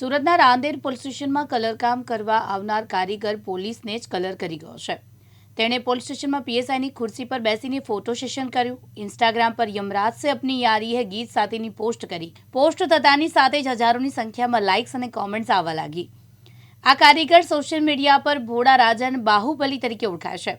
સુરતના રાંદેર પોલીસ સ્ટેશનમાં કલરકામ કરવા આવનાર કારીગર પોલીસને જ કલર કરી ગયો છે. તેણે પોલીસ સ્ટેશનમાં પીએસઆઈની ખુરશી પર બેસીને ફોટો સેશન કર્યું. ઇન્સ્ટાગ્રામ પર યમરાજ સે અપની યારી હે ગીત સાથેની પોસ્ટ કરી. પોસ્ટ થતાની સાથે જ હજારોની સંખ્યામાં લાઇક્સ અને કોમેન્ટ્સ આવવા લાગી. આ કારીગર સોશિયલ મીડિયા પર ભોળા રાજન બાહુબલી તરીકે ઓળખાય છે.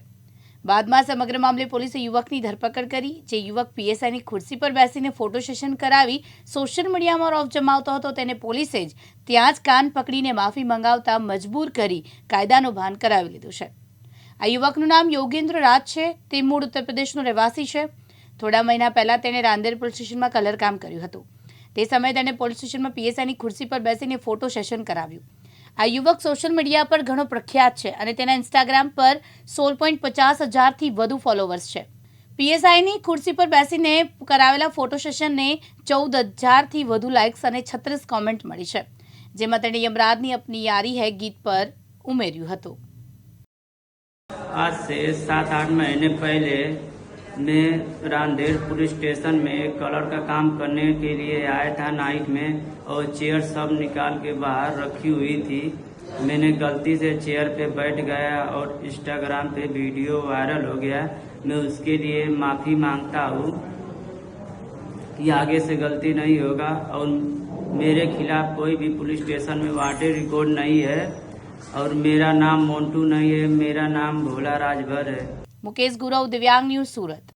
બાદમાં સમગ્ર મામલે પોલીસે યુવકની ધરપકડ કરી, જે યુવક પીએસઆઈની ખુરશી પર બેસીને ફોટો સેશન કરાવી સોશિયલ મીડિયામાં રોફ જમાવતો હતો, તેને પોલીસે જ ત્યાં જ કાન પકડીને માફી મંગાવતા મજબૂર કરી કાયદાનું ભાન કરાવી લીધું છે. આ યુવકનું નામ યોગેન્દ્ર રાજ છે, તે મૂળ ઉત્તર પ્રદેશનો રહેવાસી છે. થોડા મહિના પહેલા તેણે રાંદેર પોલીસ સ્ટેશનમાં કલરકામ કર્યું હતું. તે સમયે તેણે પોલીસ સ્ટેશનમાં પીએસઆઈની ખુરશી પર બેસીને ફોટો સેશન કરાવ્યું. આ યુવક સોશિયલ મીડિયા પર ઘણો પ્રખ્યાત છે અને તેના ઇન્સ્ટાગ્રામ પર સોળ પોઈન્ટ પચાસ હજારથી વધુ ફોલોવર્સ છે પીએસઆઈની ખુરશી પર બેસીને કરાવેલા ફોટો સેશનને ચૌદ હજારથી વધુ લાઇક્સ અને છત્રીસ કોમેન્ટ મળી છે જેમાં તેણે યમરાજની અપની યારી હે ગીત પર ઉમેર્યું હતું आज से सात आठ महीने पहले मैं रांदेर पुलिस स्टेशन में कलर का काम करने के लिए आया था। नाइट में और चेयर सब निकाल के बाहर रखी हुई थी। मैंने गलती से चेयर पे बैठ गया और इंस्टाग्राम पे वीडियो वायरल हो गया। मैं उसके लिए माफ़ी माँगता हूँ। कि आगे से गलती नहीं होगा और मेरे खिलाफ कोई भी पुलिस स्टेशन में वाटे रिकॉर्ड नहीं है। और मेरा नाम मोन्टू नहीं है मेरा नाम भोला राजभर है मुकेश गुरव दिव्यांग न्यूज सूरत